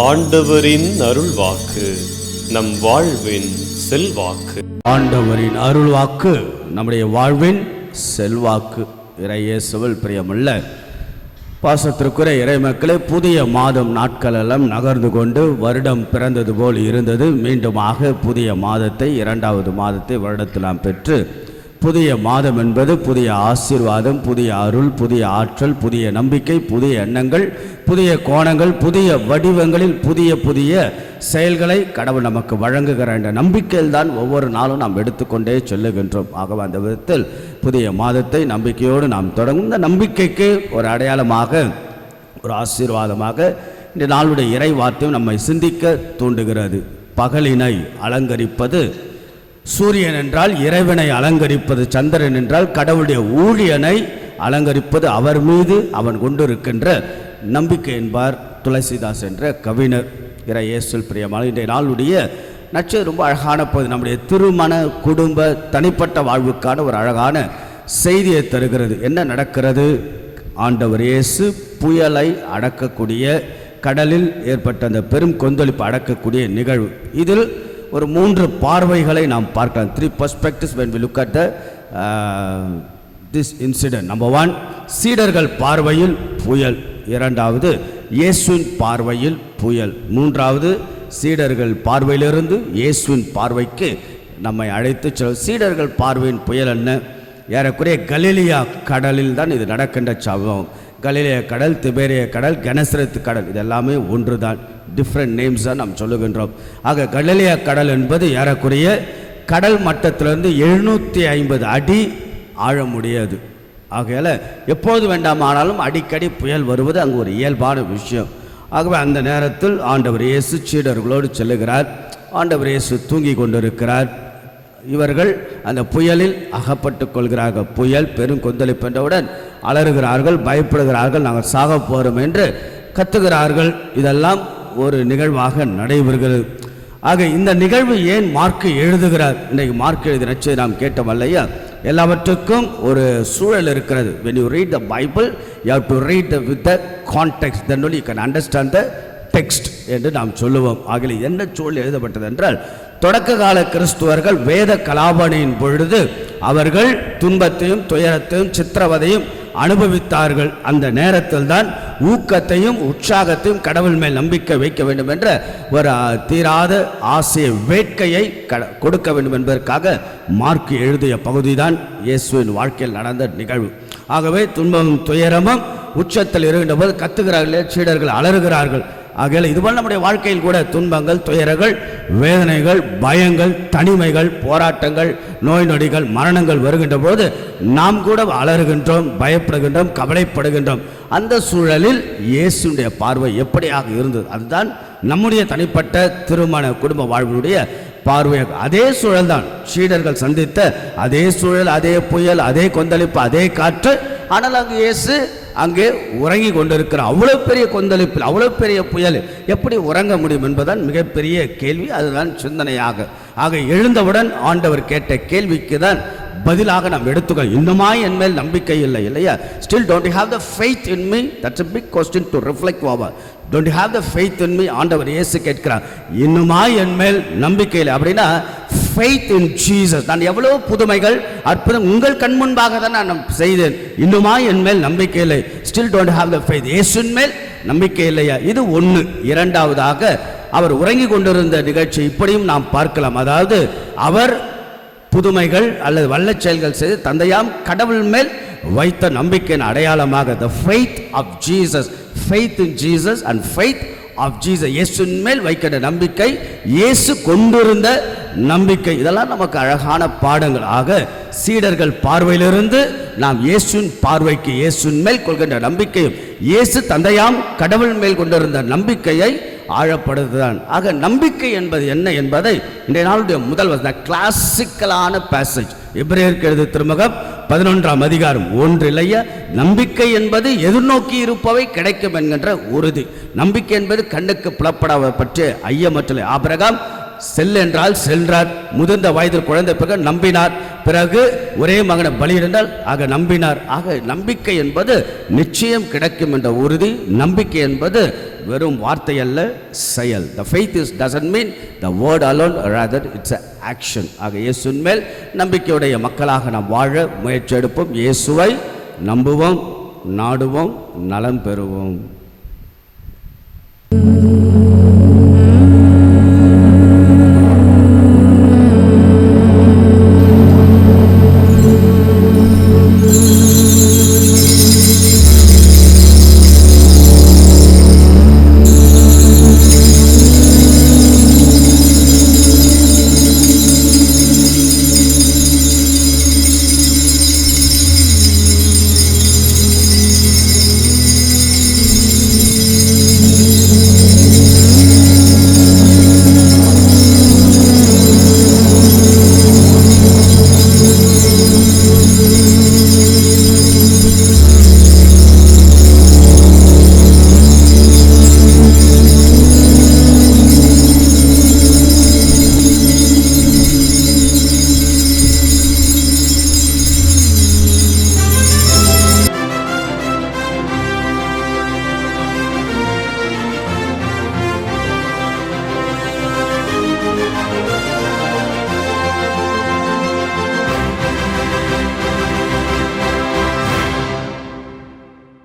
ஆண்டவரின் அருள்வாக்கு நம் வாழ்வின் செல்வாக்கு. ஆண்டவரின் அருள் வாக்கு நம்முடைய வாழ்வின் செல்வாக்கு. இறையேசுவல் பிரியமல்ல பாசத்திற்குரிய இறைமக்களே புதிய மாதம் நாட்கள் எல்லாம் நகர்ந்து கொண்டு வருடம் பிறந்தது போல் இருந்தது. மீண்டுமாக புதிய மாதத்தை இரண்டாவது மாதத்தை வருடத்தில் நாம் பெற்று புதிய மாதம் என்பது புதிய ஆசீர்வாதம் புதிய அருள் புதிய ஆற்றல் புதிய நம்பிக்கை புதிய எண்ணங்கள் புதிய கோணங்கள் புதிய வடிவங்களில் புதிய புதிய செயல்களை கடவுள் நமக்கு வழங்குகிற என்ற நம்பிக்கையில் தான் ஒவ்வொரு நாளும் நாம் எடுத்துக்கொண்டே சொல்லுகின்றோம். ஆகவே அந்த விதத்தில் புதிய மாதத்தை நம்பிக்கையோடு நாம் தொடங்கும். இந்த நம்பிக்கைக்கு ஒரு அடையாளமாக ஒரு ஆசீர்வாதமாக இந்த நாளுடைய இறை வார்த்தையும் நம்மை சிந்திக்க தூண்டுகிறது. பகலினை அலங்கரிப்பது சூரியன் என்றால் இறைவனை அலங்கரிப்பது சந்திரன் என்றால் கடவுளுடைய ஊழியனை அலங்கரிப்பது அவர் மீது அவன் கொண்டிருக்கின்ற நம்பிக்கை என்பார் துளசிதாஸ் என்ற கவிஞர். இறை இயேசுல் பிரியமான இன்றைய நாளுடைய நட்சத்திரம் ரொம்ப அழகான பகுதி. நம்முடைய திருமண குடும்ப தனிப்பட்ட வாழ்வுக்கான ஒரு அழகான செய்தியை தருகிறது. என்ன நடக்கிறது? ஆண்டவர் இயேசு புயலை அடக்கக்கூடிய கடலில் ஏற்பட்ட அந்த பெரும் கொந்தளிப்பு அடக்கக்கூடிய நிகழ்வு. இதில் ஒரு மூன்று பார்வைகளை நாம் பார்க்கலாம். Three perspectives when we look at this incident number one சீடர்கள் பார்வையில் புயல். இரண்டாவது இயேசுவின் பார்வையில் புயல். மூன்றாவது சீடர்கள் பார்வையிலிருந்து இயேசுவின் பார்வைக்கு நம்மை அழைத்து செல் சீடர்கள் பார்வையின் புயல் என்ன? ஏறக்குறைய கலிலியா கடலில் தான் இது நடக்கின்ற சம்பவம். கலிலிய கடல் திபேரிய கடல் கனசரத்து கடல் இதெல்லாமே ஒன்று தான் டிஃப்ரெண்ட் நேம்ஸ் தான் நாம் சொல்லுகின்றோம். ஆக கலிலியா கடல் என்பது ஏறக்குறைய கடல் மட்டத்திலிருந்து எழுநூற்றி ஐம்பது அடி ஆழ முடியாது ஆகையால் எப்போது வேண்டாமானாலும் அடிக்கடி புயல் வருவது அங்கு ஒரு இயல்பான விஷயம். ஆகவே அந்த நேரத்தில் ஆண்டவர் இயேசு சீடர்களோடு செல்லுகிறார். ஆண்டவர் இயேசு தூங்கி கொண்டிருக்கிறார். இவர்கள் அந்த புயலில் அகப்பட்டு கொள்கிறார்கள். புயல் பெரும் கொந்தளிப்பென்றவுடன் அலறுகிறார்கள் பயப்படுகிறார்கள் நாங்கள் சாக போகிறோம் என்று கத்துகிறார்கள். இதெல்லாம் ஒரு நிகழ்வாக நடைபெறுகிறது. ஆக இந்த நிகழ்வு ஏன் மார்க்கு எழுதுகிறார்? இன்றைக்கு மார்க் எழுதி நச்சு நாம் கேட்டோம் அல்லையா? எல்லாவற்றுக்கும் ஒரு சூழல் இருக்கிறது. When you read the Bible you have to read with the context context. Then you can understand the text என்று நாம் சொல்லுவோம். ஆகவே என்ன சூழல் எழுதப்பட்டது என்றால் தொடக்க கால கிறிஸ்துவர்கள் வேத கலாபனையின் பொழுது அவர்கள் துன்பத்தையும் துயரத்தையும் சித்திரவதையும் அனுபவித்தார்கள் அந்த நேரத்தில் தான் ஊக்கத்தையும் உற்சாகத்தையும் கடவுள் மேல் நம்பிக்கை வைக்க வேண்டும் என்ற ஒரு தீராத ஆசை வேட்கையை கட- கொடுக்க வேண்டும் என்பதற்காக மார்க் எழுதிய பகுதிதான் இயேசுவின் வாழ்க்கையில் நடந்த நிகழ்வு. ஆகவே துன்பமும் துயரமும் உச்சத்தில் இருக்கின்ற போது கத்துகிறார்களே சீடர்கள் அலறுகிறார்கள். ஆகையில் இதுபோல் நம்முடைய வாழ்க்கையில் கூட துன்பங்கள் துயரங்கள் வேதனைகள் பயங்கள் தனிமைகள் போராட்டங்கள் நோய் நொடிகள் மரணங்கள் வருகின்ற போது நாம் கூட அலறுகின்றோம் பயப்படுகின்றோம் கவலைப்படுகின்றோம். அந்த சூழலில் இயேசுடைய பார்வை எப்படியாக இருந்தது? அதுதான் நம்முடைய தனிப்பட்ட திருமண குடும்ப வாழ்வினுடைய பார்வையாக அதே சூழல் தான் சீடர்கள் சந்தித்த அதே சூழல் அதே புயல் அதே கொந்தளிப்பு அதே காற்று. ஆனால் அங்கு இயேசு அங்கே உறங்கி கொண்டிருக்கிற அவ்வளவு பெரிய கொந்தளிப்பில் அவ்வளவு பெரிய புயல் எப்படி உறங்க முடியும் என்பதுதான் மிகப்பெரிய கேள்வி. அதுதான் சிந்தனையாக. ஆக எழுந்தவுடன் ஆண்டவர் கேட்ட கேள்விக்கு தான் பதிலாக நாம் எடுத்துக்கோ இன்னுமாய் என் மேல் நம்பிக்கை இல்லை இல்லையா? Still don't have the faith in me that's a big question to reflect over don't have the faith in me ஆண்டவர் இயேசு கேட்கிறார். இன்னுமாய் என் மேல் நம்பிக்கை இல்லை. அப்படின்னா ஃபெய்த் இன் ஜீசஸ் நான் எவ்வளோ புதுமைகள் அற்புதம் உங்கள் கண் முன்பாக தான் நான் செய்தேன். இன்னுமா என் மேல் நம்பிக்கை இல்லை. Still don't have the faith இயேசுவின் மேல் நம்பிக்கை இல்லையா? இது ஒன்று இரண்டாவதாக அவர் உறங்கி கொண்டிருந்த நிகழ்ச்சி இப்படியும் நாம் பார்க்கலாம். அதாவது அவர் புதுமைகள் அல்லது வல்லச் செயல்கள் செய்து தந்தையாம் கடவுள் மேல் வைத்த நம்பிக்கையின் அடையாளமாக the faith of Jesus faith in Jesus and faith of இயேசுவின் மேல் வைக்கிற நம்பிக்கை இயேசு கொண்டிருந்த நம்பிக்கை. இதெல்லாம் நமக்கு அழகான பாடங்கள் ஆக சீடர்கள் பார்வையிலிருந்து நாம் இயேசுவின் பார்வைக்கு இயேசுன் மேல் கொள்கின்ற நம்பிக்கையும் இயேசு தந்தையாம் கடவுள் மேல் கொண்டிருந்த நம்பிக்கையை ஆழப்படுதுதான் ஆக நம்பிக்கை என்பது என்ன என்பதை இன்றைய நாளுடைய முதல் வசனம் கிளாசிக்கலான பேசேஜ் எபிரேயருக்கு எழுது திருமுகம் பதினொன்றாம் அதிகாரம். ஒன்று நம்பிக்கை என்பது எதிர்நோக்கி இருப்பவை கிடைக்கும் என்கின்ற உறுதி. நம்பிக்கை என்பது கண்ணுக்கு புலப்படாத பற்றிய ஐயமற்றலை ஆபிரகாம் செல் என்றால் சென்றார். முதிர்ந்த வயதில் குழந்தை பிறகு நம்பினார். பிறகு ஒரே மகனை பலியிடந்தால் ஆக நம்பினார். ஆக நம்பிக்கை என்பது நிச்சயம் கிடைக்கும் என்ற உறுதி. நம்பிக்கை என்பது வெறும் வார்த்தை அல்ல செயல். The faith is doesn't mean the word alone rather it's a action ஆக இயேசுவின் மேல் நம்பிக்கையுடைய மக்களாக நாம் வாழ முயற்சி எடுப்போம். இயேசுவை நம்புவோம் நாடுவோம் நலம் பெறுவோம்.